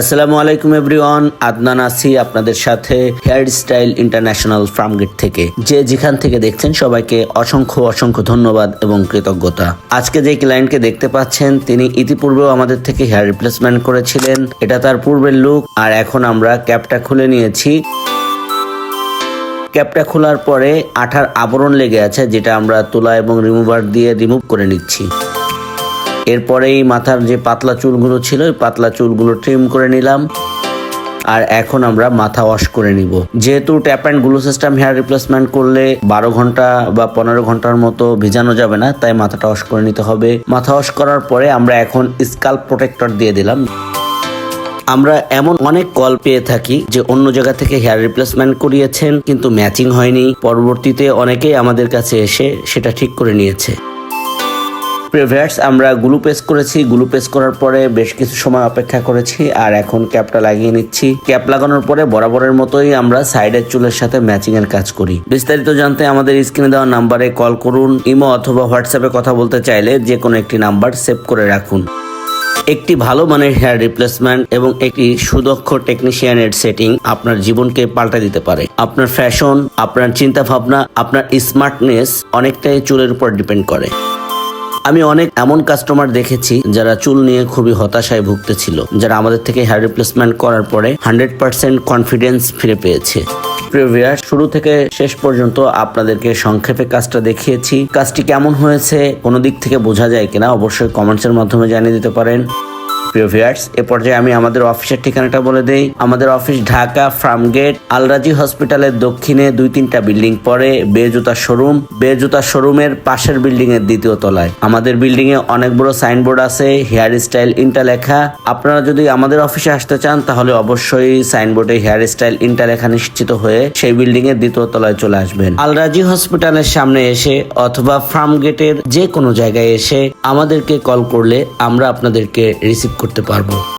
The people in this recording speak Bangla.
আসসালামু আলাইকুম এভরিওয়ান, আদনান আসি আপনাদের সাথে হেয়ার স্টাইল ইন্টারন্যাশনাল ফার্মগেট থেকে। যে যেখান থেকে দেখছেন সবাইকে অসংখ্য অসংখ্য ধন্যবাদ এবং কৃতজ্ঞতা। আজকে যে ক্লায়েন্টকে দেখতে পাচ্ছেন, তিনি ইতিপূর্বেও আমাদের থেকে হেয়ার রিপ্লেসমেন্ট করেছিলেন। এটা তার পূর্বের লুক আর এখন আমরা ক্যাপটা খুলে নিয়েছি। ক্যাপটা খোলার পরে আঠার আবরণ লেগে আছে, যেটা আমরা তুলা এবং রিমুভার দিয়ে রিমুভ করে নিচ্ছি। এরপরেই মাথার যে পাতলা চুলগুলো ছিল, ওই পাতলা চুলগুলো ট্রিম করে নিলাম। আর এখন আমরা মাথা ওয়াশ করে নিব। যেহেতু tape and glue system hair replacement করলে বারো ঘণ্টা বা পনেরো ঘণ্টার মতো ভিজানো যাবে না, তাই মাথাটা ওয়াশ করে নিতে হবে। মাথা ওয়াশ করার পরে আমরা এখন স্কাল্প প্রোটেক্টর দিয়ে দিলাম। আমরা এমন অনেক কল পেয়ে থাকি যে অন্য জায়গা থেকে হেয়ার রিপ্লেসমেন্ট করিয়েছেন, কিন্তু ম্যাচিং হয়নি। পরবর্তীতে অনেকেই আমাদের কাছে এসে সেটা ঠিক করে নিয়েছে। প্রিভিয়াস আমরা গ্লু পেস করেছি। গ্লু পেস করার পরে বেশ কিছু সময় অপেক্ষা করেছি আর এখন ক্যাপটা লাগিয়ে নিচ্ছি। ক্যাপ লাগানোর পরে বরাবরের মতোই আমরা সাইডের চুলের সাথে ম্যাচিং এর কাজ করি। বিস্তারিত জানতে আমাদের স্ক্রিনে দেওয়া নাম্বারে কল করুন ইমো অথবা হোয়াটসঅ্যাপে কথা বলতে চাইলে যে কোনো একটি নাম্বার সেভ করে রাখুন। একটি ভালো মানের হেয়ার রিপ্লেসমেন্ট এবং একটি সুদক্ষ টেকনিশিয়ানের সেটিং আপনার জীবনকে পাল্টে দিতে পারে। আপনার ফ্যাশন আপনার চিন্তা ভাবনা আপনার স্মার্টনেস অনেকটাই চুলের উপর ডিপেন্ড করে। আমি অনেক এমন কাস্টমার দেখেছি যারা চুল নিয়ে খুবই হতাশায় ভুগতেছিল, যারা আমাদের থেকে হেয়ার রিপ্লেসমেন্ট করার পরে হান্ড্রেড পার্সেন্ট কনফিডেন্স ফিরে পেয়েছে। প্রিভিয়াস শুরু থেকে শেষ পর্যন্ত আপনাদেরকে সংক্ষেপে কাজটা দেখিয়েছি। কাজটি কেমন হয়েছে, কোনো দিক থেকে বোঝা যায় কিনা, অবশ্যই কমেন্টসের মাধ্যমে জানিয়ে দিতে পারেন। প্রিয় ভিউয়ার্স এ পর্যায়ে আমি আমাদের অফিসের ঠিকানাটা বলে দেই। আমাদের অফিস ঢাকা, ফার্মগেট, আলরাজি হসপিটালের দক্ষিণে দুই তিনটা বিল্ডিং পরে বেজুতা শোরুম বেজুতা শোরুমের পাশের বিল্ডিং এর দ্বিতীয় তলায়। আমাদের বিল্ডিং এ অনেক বড় সাইনবোর্ড আছে হেয়ার স্টাইল ইন্টা লেখা। আপনারা যদি আমাদের অফিসে আসতে চান, তাহলে অবশ্যই সাইনবোর্ডে হেয়ার স্টাইল ইন্টা লেখা নিশ্চিত হয়ে সেই বিল্ডিং এর দ্বিতীয় তলায় চলে আসবেন। আলরাজি হসপিটালের সামনে এসে অথবা ফার্ম গেটের যে কোনো জায়গায় এসে আমাদেরকে কল করলে আমরা আপনাদেরকে রিসিভ করতে পারব।